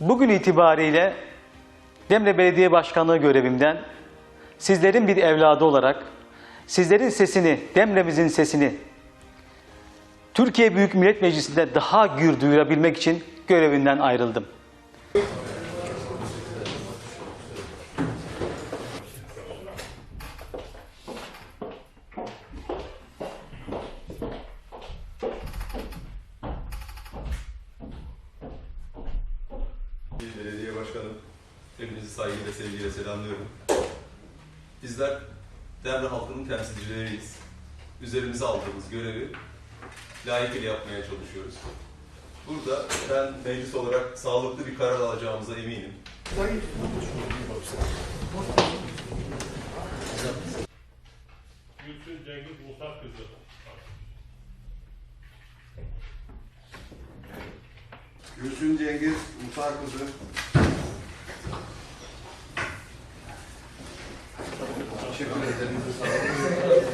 Bugün itibariyle Demre Belediye Başkanlığı görevimden sizlerin bir evladı olarak sizlerin sesini, Demre'mizin sesini Türkiye Büyük Millet Meclisi'nde daha gür duyurabilmek için görevinden ayrıldım. Belediye Başkanım, hepinizi saygıyla, sevgiyle selamlıyorum. Bizler Derbe halkının temsilcileriyiz. Üzerimize aldığımız görevi layıkıyla yapmaya çalışıyoruz. Burada ben meclis olarak sağlıklı bir karar alacağımıza eminim. Gülsün Cengiz Musa kızı. Gülsün Cengiz, Musa kızı. Teşekkür ederim.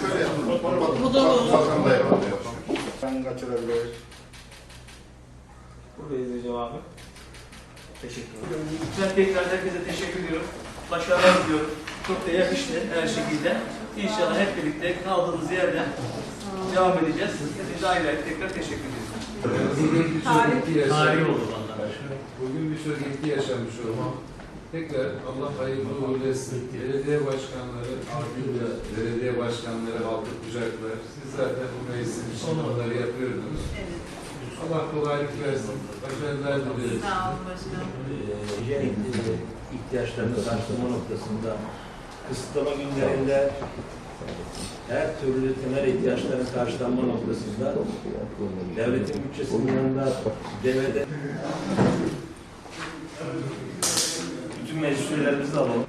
Şöyle yapalım. Bakan da. Ben kaçırabilirim. Buradayız Recep abi. Teşekkür ederim. Ben tekrar herkese teşekkür ediyorum. Başarılar diliyorum. Çok da yakıştı her şekilde. İnşallah hep birlikte kaldığımız yerden devam edeceğiz. Hepinize ayrı ayrı tekrar teşekkür ediyorum. Bugün bir Tarih yaşamış. oldu vallahi. Bugün bir söylenti yaşamış olmam. Tekrar Allah hayırlı uğurlu etsin. Belediye başkanları, ardıyla belediye başkanları halkı kucaklar. Siz zaten bu meclisin için onları yapıyordunuz. Allah kolaylık versin. Başarılar diliyoruz. Sağ olun başkanım. Özellikle ihtiyaçlarını karşılama noktasında kısıtlama günlerinde her türlü temel ihtiyaçların karşılanma noktasında devletin bütçesinin yanında devlete bütün meclis üyelerimizi alalım.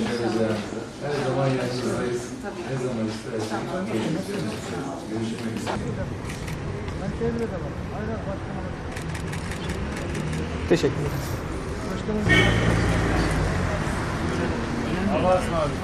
Her zaman yanınızdayız. Ne zaman isterseniz görüşmek üzere. Teşekkür ederim.